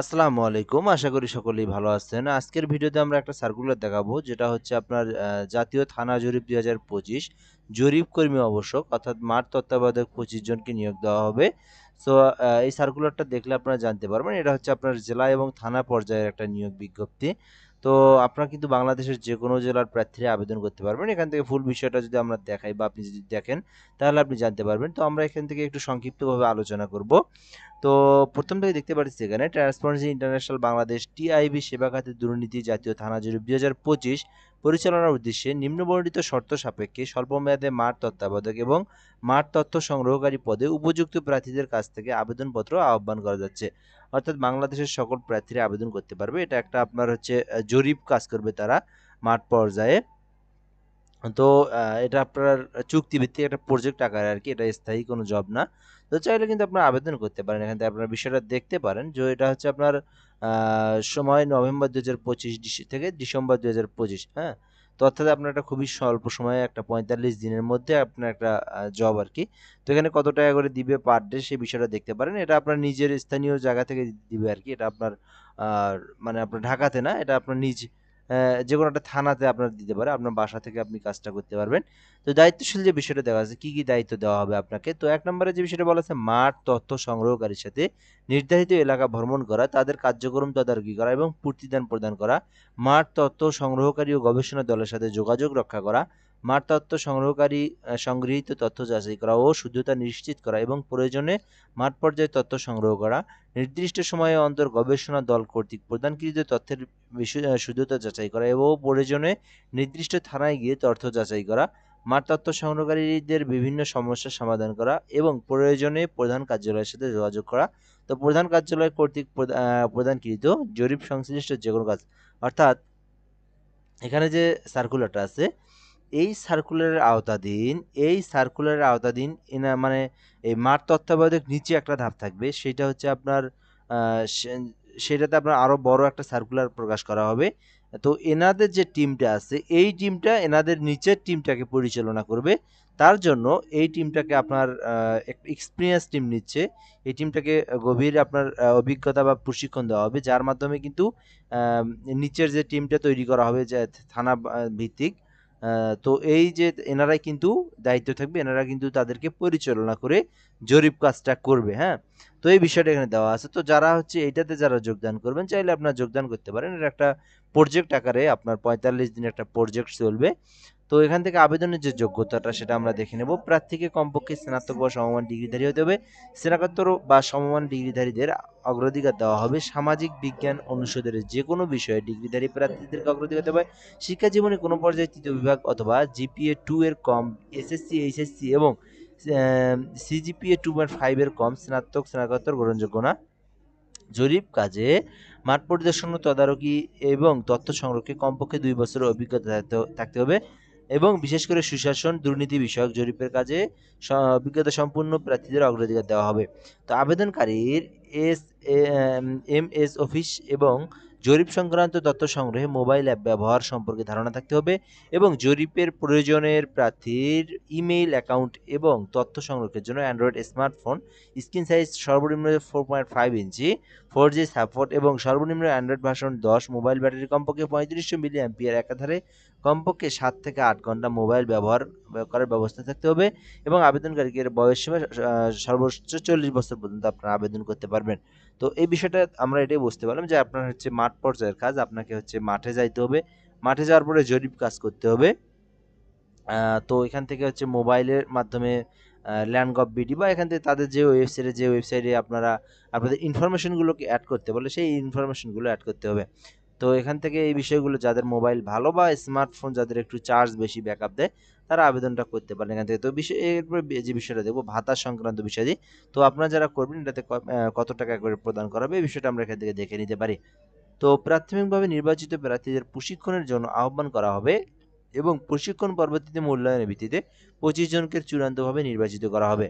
আসসালামু আলাইকুম। আশা করি সকলেই ভালো আছেন। আজকের ভিডিওতে আমরা একটা সার্কুলার দেখাবো, যেটা হচ্ছে আপনার জাতীয় থানা জরিপ দুই হাজার পঁচিশ, জরিপ কর্মী আবশ্যক, অর্থাৎ মাঠ তত্ত্বাবধায়ক পঁচিশ জনকে নিয়োগ দেওয়া হবে। সো এই সার্কুলারটা দেখলে আপনারা জানতে পারবেন, এটা হচ্ছে আপনার জেলা এবং থানা পর্যায়ের একটা নিয়োগ বিজ্ঞপ্তি। তো, আপনারা কিন্তু বাংলাদেশের যে কোনো জেলার প্রার্থীরা আবেদন করতে পারবেন। এখান থেকে ফুল বিষয়টা যদি আমরা দেখাই বা আপনি যদি দেখেন, তাহলে আপনি জানতে পারবেন। তো, আমরা এখান থেকে একটু সংক্ষিপ্তভাবে আলোচনা করব। তো প্রথম থেকে দেখতে পাচ্ছি এখানে ট্রান্সপারেন্সি ইন্টারন্যাশনাল বাংলাদেশ টিআইবি সেবা খাতে দুর্নীতি জাতীয় থানা জরিপ দুই হাজার পঁচিশ পরিচালনার উদ্দেশ্যে নিম্নবর্ণিত শর্ত সাপেক্ষে স্বল্পমেয়াদে মাঠ তত্ত্বাবধায়ক এবং মাঠ তথ্য সংগ্রহকারী পদে উপযুক্ত প্রার্থীদের কাছ থেকে আবেদনপত্র আহ্বান করা যাচ্ছে। অর্থাৎ বাংলাদেশের সকল প্রার্থীরা আবেদন করতে পারবে। এটা একটা আপনার হচ্ছে জরিপ কাজ করবে তারা মাঠ পর্যায়ে। তো এটা আপনার চুক্তিভিত্তিক একটা প্রজেক্ট আকারে আর কি, এটা স্থায়ী কোনো জব না। তো চাইলে কিন্তু আপনার আবেদন করতে পারেন। এখান থেকে আপনার বিষয়টা দেখতে পারেন যে এটা হচ্ছে আপনার সময় নভেম্বর দু হাজার পঁচিশ থেকে ডিসেম্বর দু হাজার পঁচিশ হ্যাঁ? তো অর্থাৎ আপনার একটা খুবই স্বল্প সময়ে একটা পঁয়তাল্লিশ দিনের মধ্যে আপনার একটা জব আর কি। তো এখানে কত টাকা করে দিবে পার ডে সেই বিষয়টা দেখতে পারেন। এটা আপনার নিজের স্থানীয় জায়গা থেকে দিবে আর কি। এটা আপনার মানে আপনার ঢাকাতে না, এটা আপনার নিজ যে কোনো একটা থানাতে আপনার দিতে পারে, আপনার বাসা থেকে আপনি কাজটা করতে পারবেন। তো দায়িত্বশীল যে বিষয়টা দেওয়া আছে, কী কী দায়িত্ব দেওয়া হবে আপনাকে? তো এক নম্বরে যে বিষয়টা বলা আছে, মাঠ তথ্য সংগ্রহকারীর সাথে নির্ধারিত এলাকা ভ্রমণ করা, তাদের কার্যক্রম তদারকি করা এবং প্রতিদান প্রদান করা, মাঠ তথ্য সংগ্রহকারী ও গবেষণা দলের সাথে যোগাযোগ রক্ষা করা মাঠ তথ্য সংগ্রহকারী সংগৃহীত তথ্য যাচাই করা ও শুদ্ধতা নিশ্চিত করা এবং প্রয়োজনে মাঠ পর্যায়ে তথ্য সংগ্রহ করা, নির্দিষ্ট সময়ে অন্তর গবেষণা দল কর্তৃক প্রদানকৃত তথ্যের বিষয় শুদ্ধতা যাচাই করা এবং প্রয়োজনে নির্দিষ্ট থানায় গিয়ে তথ্য যাচাই করা মাঠ তথ্য সংগ্রহকারীদের বিভিন্ন সমস্যার সমাধান করা এবং প্রয়োজনে প্রধান কার্যালয়ের সাথে যোগাযোগ করা। তো প্রধান কার্যালয় কর্তৃক প্রদা- প্রদানকৃত জরিপ সংশ্লিষ্ট যে কোনো কাজ, অর্থাৎ এখানে যে সার্কুলারটা আছে এই সার্কুলারের আওতাধীন, এই সার্কুলারের আওতাধীন এনা মানে এই মাঠ তত্ত্বাবধায়ক নিচে একটা ধাপ থাকবে। সেটা হচ্ছে আপনার সেটাতে আপনার আরও বড় একটা সার্কুলার প্রকাশ করা হবে। তো এনাদের যে টিমটা আছে, এই টিমটা এনাদের নিচের টিমটাকে পরিচালনা করবে। তার জন্য এই টিমটাকে আপনার এক্সপিরিয়েন্স টিম নিচ্ছে। এই টিমটাকে গভীর আপনার অভিজ্ঞতা বা প্রশিক্ষণ দেওয়া হবে। যার মাধ্যমে কিন্তু নিচের যে টিমটা তৈরি করা হবে যে থানা ভিত্তিক তো এই যে এনারাই কিন্তু দায়িত্ব থাকবে, এনারা কিন্তু তাদেরকে পরিচালনা করে জরিপ কাজটা করবে হ্যাঁ? তো এই বিষয়টা এখানে দেওয়া আছে। তো যারা হচ্ছে এইটাতে যারা যোগদান করবেন, চাইলে আপনারা যোগদান করতে পারেন। এটা একটা প্রজেক্ট আকারে আপনার পঁয়তাল্লিশ দিন একটা প্রজেক্ট চলবে। তো এখান থেকে আবেদনের যে যোগ্যতাটা সেটা আমরা দেখে নেব। প্রার্থীকে কমপক্ষে স্নাতক বা সমমান ডিগ্রিধারী হতে হবে। স্নাতকোত্তর বা সমমান ডিগ্রিধারীদের অগ্রাধিকার দেওয়া হবে। সামাজিক বিজ্ঞান অনুষদের যে কোনো বিষয়ে ডিগ্রিধারী প্রার্থীদেরকে অগ্রাধিকার দেওয়া হবে শিক্ষা জীবনে কোনো পর্যায়ে তৃতীয় বিভাগ অথবা জিপিএ টু এর কম, এসএসসি, এইচএসসি এবং সিজিপিএ টু পয়েন্ট ফাইভের কম স্নাতক, স্নাতকোত্তর গ্রহণযোগ্য না। জরিপ কাজে মাঠ পরিদর্শন তদারকি এবং তথ্য সংরক্ষে কমপক্ষে দুই বছরের অভিজ্ঞতা থাকতে- থাকতে হবে। এবং বিশেষ করে সুশাসন, দুর্নীতি বিষয়ক জরিপের কাজে অভিজ্ঞতা সম্পূর্ণ প্রার্থীদের অগ্রাধিকার দেওয়া হবে। তো আবেদনকারীর এস এম এস অফিস এবং জরিপ সংক্রান্ত তথ্য সংগ্রহে মোবাইল অ্যাপ ব্যবহার সম্পর্কে ধারণা থাকতে হবে এবং জরিপের প্রয়োজনের প্রার্থীর ইমেইল অ্যাকাউন্ট এবং তথ্য সংরক্ষণের জন্য অ্যান্ড্রয়েড স্মার্টফোন, স্ক্রিন সাইজ সর্বনিম্ন ফোর পয়েন্ট ফাইভ ইঞ্চি ফোর জি সাপোর্ট এবং সর্বনিম্ন অ্যান্ড্রয়েড ভার্সন দশ, মোবাইল ব্যাটারি কমপক্ষে পঁয়ত্রিশশো মিলি অ্যাম্পিয়ার একাধারে কমপক্ষে সাত থেকে আট ঘণ্টা মোবাইল ব্যবহার করার ব্যবস্থা থাকতে হবে এবং আবেদনকারীকে বয়স সীমা সর্বোচ্চ চল্লিশ বছর পর্যন্ত আপনারা আবেদন করতে পারবেন। তো এই বিষয়টা আমরা এটাই বুঝতে পারলাম যে আপনার হচ্ছে মাঠ পর্যায়ের কাজ, আপনাকে হচ্ছে মাঠে যাইতে হবে। মাঠে যাওয়ার পরে জরিপ কাজ করতে হবে। তো এখান থেকে হচ্ছে মোবাইলের মাধ্যমে ল্যান্ড গভ বিডি বা এখান থেকে তাদের যে ওয়েবসাইটে যে ওয়েবসাইটে আপনারা, আপনাদের ইনফরমেশনগুলোকে অ্যাড করতে বলে, সেই ইনফরমেশনগুলো অ্যাড করতে হবে। তো এখান থেকে এই বিষয়গুলো যাদের মোবাইল ভালো বা স্মার্টফোন যাদের একটু চার্জ বেশি ব্যাকআপ দেয় তারা আবেদনটা করতে পারেন এখান থেকে। তো বিষয়, এরপরে যে বিষয়টা দেখব, ভাতা সংক্রান্ত বিষয়টি। তো আপনারা যারা করবেন, এটাতে কত টাকা করে প্রদান করা হবে, এই বিষয়টা আমরা এখান থেকে দেখে নিতে পারি। তো প্রাথমিকভাবে নির্বাচিত প্রার্থীদের প্রশিক্ষণের জন্য আহ্বান করা হবে এবং প্রশিক্ষণ পরবর্তীতে মূল্যায়নের ভিত্তিতে পঁচিশ জনকে চূড়ান্তভাবে নির্বাচিত করা হবে।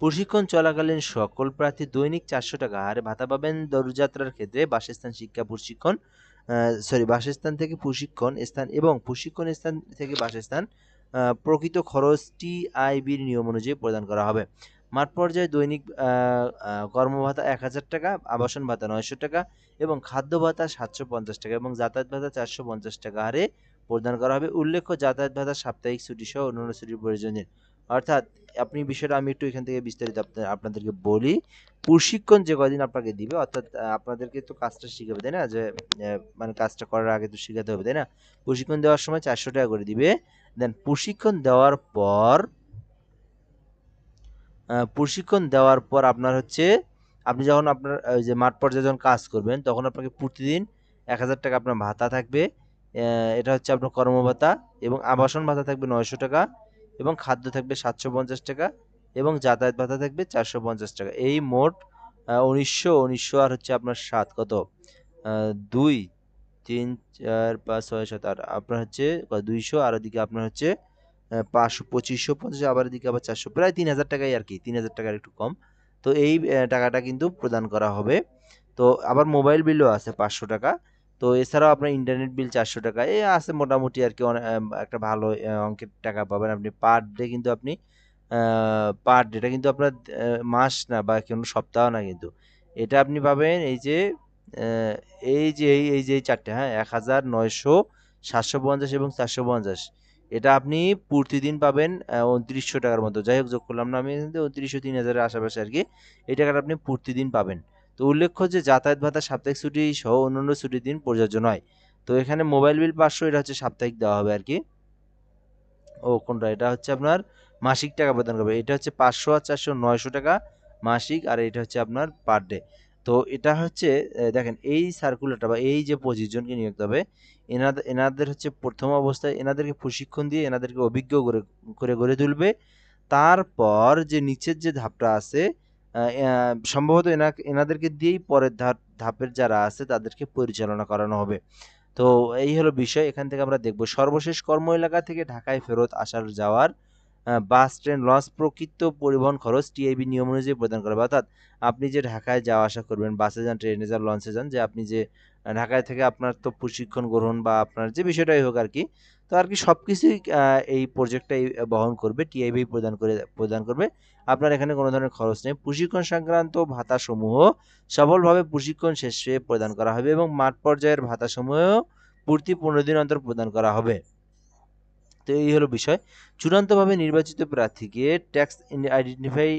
প্রশিক্ষণ চলাকালীন সকল প্রার্থী দৈনিক চারশো টাকা হারে ভাতা পাবেন। দরযাত্রার ক্ষেত্রে বাসস্থান, শিক্ষা, প্রশিক্ষণ সরি বাসস্থান থেকে প্রশিক্ষণ স্থান এবং প্রশিক্ষণ স্থান থেকে বাসস্থান প্রকৃত খরচ টিআইবির নিয়ম অনুযায়ী প্রদান করা হবে। মাঠ পর্যায়ে দৈনিক কর্মভাতা এক হাজার টাকা, আবাসন ভাতা নয়শো টাকা এবং খাদ্য ভাতা সাতশো পঞ্চাশ টাকা এবং যাতায়াত ভাতা চারশো পঞ্চাশ টাকা হারে প্রদান করা হবে। উল্লেখ্য, যাতায়াত ভাতা সাপ্তাহিক ছুটি সহ অন্যান্য ছুটির প্রয়োজন নেই। অর্থাৎ, আপনি বিষয়টা আমি একটু এখান থেকে বিস্তারিত আপনা- আপনাদেরকে বলি। প্রশিক্ষণ যে কদিন আপনাকে দিবে, অর্থাৎ আপনাদেরকে তো কাজটা শিখাবে, তাই না? যে মানে কাজটা করার আগে তো শিখাতে হবে, তাই না? প্রশিক্ষণ দেওয়ার সময় চারশো টাকা করে দিবে। দেন প্রশিক্ষণ দেওয়ার পর প্রশিক্ষণ দেওয়ার পর আপনার হচ্ছে, আপনি যখন আপনার ওই যে মাঠ পর্যায়ে যখন কাজ করবেন, তখন আপনাকে প্রতিদিন এক হাজার টাকা আপনার ভাতা থাকবে। এটা হচ্ছে আপনার কর্মভাতা এবং আবাসন ভাতা থাকবে নয়শো টাকা এবং খাদ্য থাকবে সাতশো পঞ্চাশ টাকা। এবং যাতায়াত ভাতা থাকবে চারশো পঞ্চাশ টাকা। এই মোট উনিশশো উনিশশো আর হচ্ছে আপনার সাত, কত? দুই, তিন, চার, পাঁচ, ছয়, সাত, আট। আপনার হচ্ছে দুইশো, আর ওদিকে আপনার হচ্ছে পাঁচশো, পঁচিশশো, পঞ্চাশ, আবার এদিকে আবার চারশো, প্রায় তিন হাজার টাকাই আর কি, তিন হাজার টাকার একটু কম। তো এই টাকাটা কিন্তু প্রদান করা হবে। তো আবার মোবাইল বিলও আছে পাঁচশো টাকা। তো এছাড়াও আপনার ইন্টারনেট বিল চারশো টাকা। এ আছে মোটামুটি আর কি একটা ভালো অঙ্কের টাকা পাবেন আপনি। পার ডে কিন্তু আপনি পার ডে এটা কিন্তু আপনার মাস না বা কোনো সপ্তাহ না কিন্তু। এটা আপনি পাবেন এই যে এই যে, এই এই যে চারটে হ্যাঁ? এক হাজার নয়শো সাতশো পঞ্চাশ এবং চারশো পঞ্চাশ। এটা আপনি প্রতিদিন পাবেন উনত্রিশশো টাকার মতো। যাই হোক, যোগ করলাম না, আমি উনত্রিশশো, তিন হাজারের আশেপাশে আর কি। এই টাকাটা আপনি প্রতিদিন পাবেন। তো উল্লেখ্য যে, যাতায়াত ভাতা, সাপ্তাহিক ছুটি সহ অন্যান্য ছুটির দিন প্রযোজ্য নয়। তো এখানে মোবাইল বিল পাঁচশো, এটা হচ্ছে সাপ্তাহিক দেওয়া হবে আর কি। ও, কোনটা? এটা হচ্ছে আপনার মাসিক টাকা প্রদান করবে। এটা হচ্ছে পাঁচশো আর চারশো নয়শো টাকা মাসিক আর এটা হচ্ছে আপনার পার ডে তো এটা হচ্ছে দেখেন এই সার্কুলারটা বা এই যে পঁচিশ জনকে নিয়োগ হবে এনাদের এনাদের হচ্ছে প্রথম অবস্থায় এনাদেরকে প্রশিক্ষণ দিয়ে এনাদেরকে অভিজ্ঞ করে করে গড়ে তুলবে। তারপর যে নিচের যে ধাপটা আছে সম্ভবত এনা, এনাদেরকে দিয়েই পরের ধাপ, ধাপের যারা আছে তাদেরকে পরিচালনা করানো হবে। তো এই হলো বিষয়, এখান থেকে আমরা দেখব। সর্বশেষ কর্ম এলাকা থেকে ঢাকায় ফেরত আসার যাওয়ার বাস, ট্রেন লঞ্চ প্রকৃত পরিবহন খরচ টিআইবি নিয়ম অনুযায়ী প্রদান করা। অর্থাৎ আপনি যে ঢাকায় যাওয়া আসা করবেন, বাসে যান, ট্রেনে যান, লঞ্চে যান, যে আপনি যে ঢাকায় থেকে আপনার তো প্রশিক্ষণ গ্রহণ বা আপনার যে বিষয়টাই হোক আর কি তো আর কি সব কিছুই এই প্রজেক্টটাই বহন করবে, টিআইবি প্রদান করে, প্রদান করবে। আপনার এখানে কোনো ধরনের খরচ নেই। প্রশিক্ষণ সংক্রান্ত ভাতাসমূহ সফলভাবে প্রশিক্ষণ শেষে প্রদান করা হবে এবং মাঠ পর্যায়ের ভাতাসমূহ প্রতি পনেরো দিন অন্তর প্রদান করা হবে। তো এই হলো বিষয়। চূড়ান্তভাবে নির্বাচিত প্রার্থীকে tax identify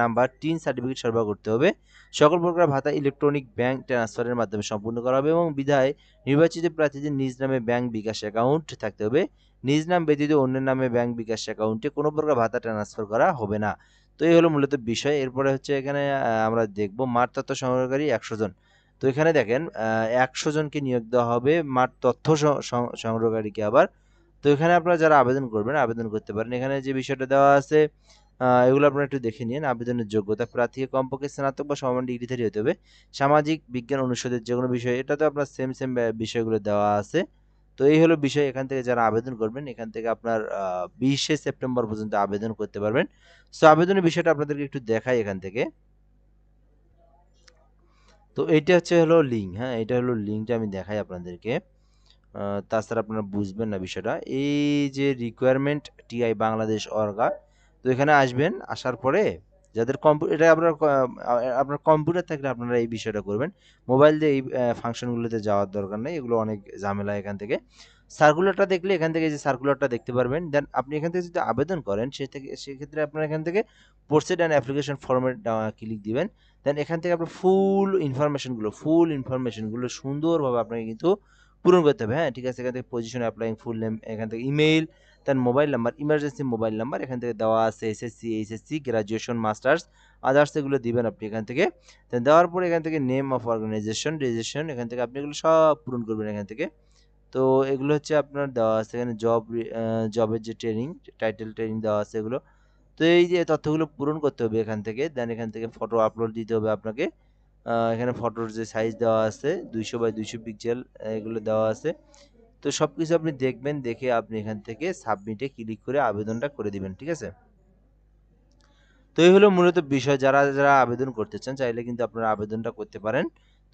number TIN certificate সরবরাহ করতে হবে। সকল প্রকার ভাতা ইলেকট্রনিক ব্যাংক ট্রান্সফারের মাধ্যমে সম্পূর্ণ করা হবে এবং বিধায় নির্বাচিত প্রার্থীদের নিজ নামে ব্যাংক বিকাশ অ্যাকাউন্ট থাকতে হবে। নিজ নাম ব্যতীত অন্যের নামে ব্যাংক বিকাশ অ্যাকাউন্টে কোনো প্রকার ভাতা ট্রান্সফার করা হবে না। তো এই হলো মূলত বিষয়। এরপরে হচ্ছে এখানে আমরা দেখব মাঠ তথ্য সংগ্রহকারী একশো জন। তো এখানে দেখেন একশো জনকে নিয়োগ দেওয়া হবে। মাঠ তথ্য সংগ্রহকারীকে আবার তো এখানে আপনারা যারা আবেদন করবেন, আবেদন করতে পারেন। এখানে যে বিষয়টা দেওয়া আছে এগুলো আপনারা একটু দেখে নিন। আবেদনের যোগ্যতা প্রার্থীকে কমপক্ষে স্নাতক বা সমান ডিগ্রিধারী হতে হবে। সামাজিক বিজ্ঞান অনুষদের যে কোনো বিষয়, এটা তো আপনার সেম সেম বিষয়গুলো দেওয়া আছে। তো এই হলো বিষয়। এখান থেকে যারা আবেদন করবেন, এখান থেকে আপনার বিশে সেপ্টেম্বর পর্যন্ত আবেদন করতে পারবেন। সো আবেদনের বিষয়টা আপনাদেরকে একটু দেখাই এখান থেকে। তো এইটা হচ্ছে হলো লিঙ্ক হ্যাঁ? এটা হলো লিঙ্কটা আমি দেখাই আপনাদেরকে। তাছাড়া আপনারা বুঝবেন না বিষয়টা। এই যে রিকোয়ারমেন্ট টিআই বাংলাদেশ অর্গা তো এখানে আসবেন, আসার পরে যাদের কম্পিউটার এটা আপনার আপনার কম্পিউটার থাকলে আপনারা এই বিষয়টা করবেন। মোবাইল দিয়ে এই ফাংশনগুলোতে যাওয়ার দরকার নেই, এগুলো অনেক ঝামেলা এখান থেকে। সার্কুলারটা দেখলে এখান থেকে যে সার্কুলারটা দেখতে পারবেন দেন আপনি এখান থেকে যদি আবেদন করেন, সে থেকে সেক্ষেত্রে আপনার এখান থেকে posted and application format click দিবেন। দেন এখান থেকে আপনার ফুল ইনফরমেশনগুলো ফুল ইনফরমেশনগুলো সুন্দরভাবে আপনাকে কিন্তু পূরণ করতে হবে হ্যাঁ ঠিক আছে? এখান থেকে পজিশন অ্যাপ্লাইং ফুল নেম এখান থেকে email then mobile number emergency mobile number এখান থেকে দেওয়া আছে SSC HSC graduation masters others এগুলো দিবেন আপনি এখান থেকে। দেওয়ার পরে এখান থেকে নেম অফ অর্গানাইজেশন রেজিস্ট্রেশন এখান থেকে আপনি এগুলো সব পূরণ করবেন এখান থেকে। তো এগুলো হচ্ছে আপনার দেওয়া আছে, এখানে জব জবের যে ট্রেনিং টাইটেল ট্রেনিং দেওয়া আছে এগুলো। তো এই যে তথ্যগুলো পূরণ করতে হবে এখান থেকে দেন এখান থেকে ফটো আপলোড দিতে হবে আপনাকে। এখানে ফটোর যে সাইজ দেওয়া আছে, দুইশো বাই দুইশো পিক্সেল এগুলো দেওয়া আছে। তো সব কিছু আপনি দেখবেন, দেখে আপনি এখান থেকে সাবমিটে ক্লিক করে আবেদনটা করে দিবেন, ঠিক আছে? তো এই হলো মূলত বিষয়। যারা যারা আবেদন করতে চান, চাইলে কিন্তু আপনারা আবেদনটা করতে পারেন।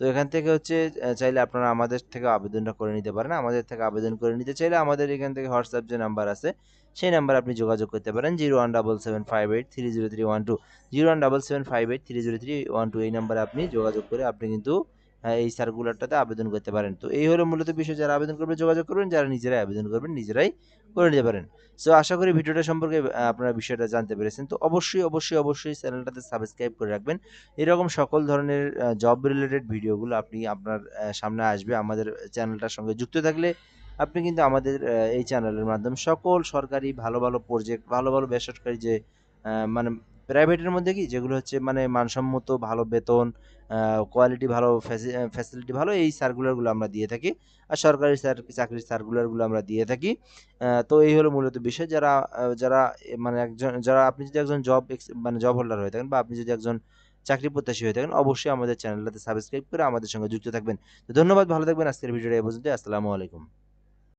তো এখান থেকে হচ্ছে চাইলে আপনারা আমাদের থেকে আবেদনটা করে নিতে পারেন। আমাদের থেকে আবেদন করে নিতে চাইলে আমাদের এখান থেকে হোয়াটসঅ্যাপ যে নাম্বার আছে, সেই নাম্বার আপনি যোগাযোগ করতে পারেন। Zero one double seven five eight three zero three one two. Zero one double seven five eight three zero three one two এই নাম্বারে আপনি যোগাযোগ করে আপনি কিন্তু এই সার্কুলারটাতে আবেদন করতে পারেন। তো এই হলো মূলত বিষয়, যারা আবেদন করবে যোগাযোগ করবেন, যারা নিজেরাই আবেদন করবেন, নিজেরাই করে নিতে পারেন। সো আশা করি ভিডিওটা সম্পর্কে আপনারা বিষয়টা জানতে পেরেছেন। তো অবশ্যই অবশ্যই অবশ্যই চ্যানেলটাতে সাবস্ক্রাইব করে রাখবেন। এরকম সকল ধরনের জব রিলেটেড ভিডিওগুলো আপনি আপনার সামনে আসবে আমাদের চ্যানেলটার সঙ্গে যুক্ত থাকলে আপনি কিন্তু আমাদের এই চ্যানেলের মাধ্যমে সকল সরকারি ভালো ভালো প্রজেক্ট ভালো ভালো বেসরকারি যে মানে প্রাইভেটের মধ্যে কি? যেগুলো হচ্ছে মানে মানসম্মত, ভালো বেতন কোয়ালিটি ভালো ফ্যাসিলিটি ভালো, এই সার্কুলারগুলো আমরা দিয়ে থাকি। আর সরকারি চাকরির সার্কুলারগুলো আমরা দিয়ে থাকি। তো এই হলো মূলত বিষয়। যারা যারা মানে একজন, যারা, আপনি যদি একজন জব মানে জব হোল্ডার হয়ে থাকেন বা আপনি যদি একজন চাকরি প্রত্যাশী হয়ে থাকেন, অবশ্যই আমাদের চ্যানেলটাতে সাবস্ক্রাইব করে আমাদের সঙ্গে যুক্ত থাকবেন। তো ধন্যবাদ, ভালো থাকবেন। আজকের ভিডিওটা এই পর্যন্ত আসসালামু আলাইকুম।